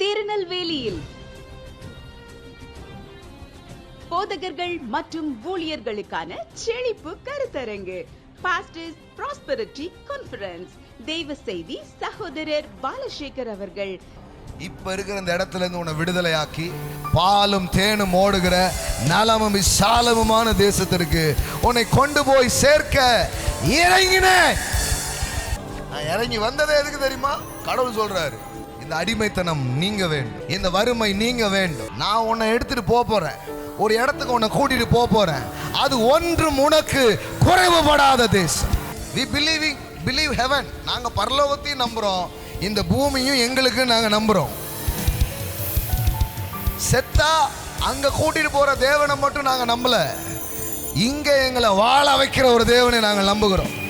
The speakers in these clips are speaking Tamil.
திருநெல்வேலியில். போதகர்கள் மற்றும் ஊழியர்களுக்கான செழிப்பு கருத்தரங்கு. பாஸ்டர்ஸ் ப்ராஸ்பெரிட்டி கான்ஃபரன்ஸ் தெய்வ செய்தி சகோதரர் பாலசேகர் அவர்கள். இப்ப இருக்கிற இந்த இடத்துல இருந்து உன்னை விடுதலையாக்கி பாலும் தேனும் ஓடுகிற நலமும் விசாலமுமான தேசத்திற்கு உன்னை கொண்டு போய் சேர்க்க இறங்கின. நான் இறங்கி வந்ததே எதுக்கு தெரியுமா? கடவுள் சொல்றாரு. இந்த அடிமைத்தனம் நீங்க வேண்டும். இந்த வறுமை நீங்க வேண்டும். நான் உன்னை எடுத்துட்டு போக போறேன். ஒரு இடத்துக்கு உன்னை கூட்டிட்டு போக போறேன். அது ஒன்றும் உனக்கு குறைவுபடாத தேசம். வி பிலீவிங் பிலீவ் ஹெவன் நாங்க பரலோகத்தையும் நம்புறோம். இந்த பூமியும் எங்களுக்கு நாங்க நம்புறோம். செத்தா அங்க கூட்டிட்டு போற தேவனை மட்டும் நாங்க நம்பல. இங்க எங்களை வாழ வைக்கிற ஒரு தேவனை நாங்கள் நம்புகிறோம்.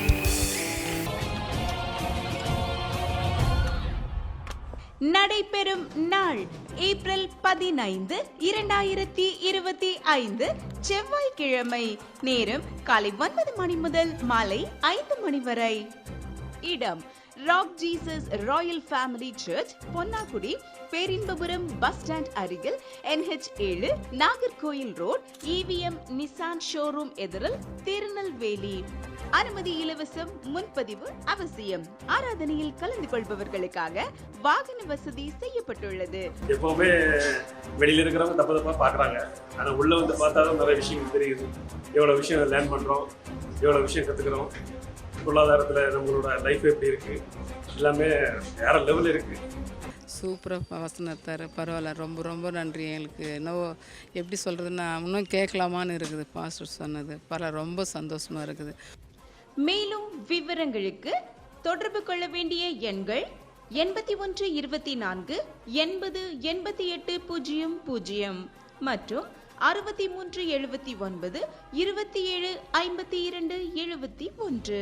நடைபெறும் நாள் ஏப்ரல் பதினைந்து இரண்டாயிரத்தி இருபத்தி ஐந்து செவ்வாய்க்கிழமை. நேரம் காலை ஒன்பது மணி முதல் மாலை ஐந்து மணி வரை. இடம் rock Jesus royal family church Ponnakudi Perinbapuram bus stand அருகில் என்ஹெச் ஏழு Nagercoil road EVM Nissan showroom எதிரில் திருநெல்வேலி. அனுமதி இலவசம் முன்பதிவு அவசியம். ஆராதனையில் கலந்து கொள்பவர்களுக்காக வாகன வசதி செய்யப்பட்டுள்ளது. எப்பவுமே வெளியில இருக்கிறவங்க தப்பு தப்பா பாக்குறாங்க. ஆனா உள்ள வந்து பார்த்தா நிறைய விஷயங்கள் தெரியுது. எவ்வளவு விஷயம் லேர்ன் பண்றோம் எவ்வளவு விஷயம் கத்துக்கிறோம். பொருளாதாரத்துல நம்மளோட லைஃப் எப்படி இருக்கு? எல்லாமே வேற லெவல் இருக்கு. சூப்பராக வசனத்தார் பரவாயில்ல. ரொம்ப ரொம்ப நன்றி. எங்களுக்கு இன்னும் எப்படி சொல்கிறதுன்னா இன்னும் கேட்கலாமான்னு இருக்குது பாஸ்டர் சொன்னது. பரவாயில்ல ரொம்ப சந்தோஷமாக இருக்குது. மேலும் விவரங்களுக்கு தொடர்பு கொள்ள வேண்டிய எண்கள் எண்பத்தி ஒன்று இருபத்தி நான்கு எண்பது எண்பத்தி எட்டு பூஜ்ஜியம் பூஜ்ஜியம் மற்றும் அறுபத்தி மூன்று எழுபத்தி ஒன்பது இருபத்தி ஏழு ஐம்பத்தி இரண்டு எழுபத்தி ஒன்று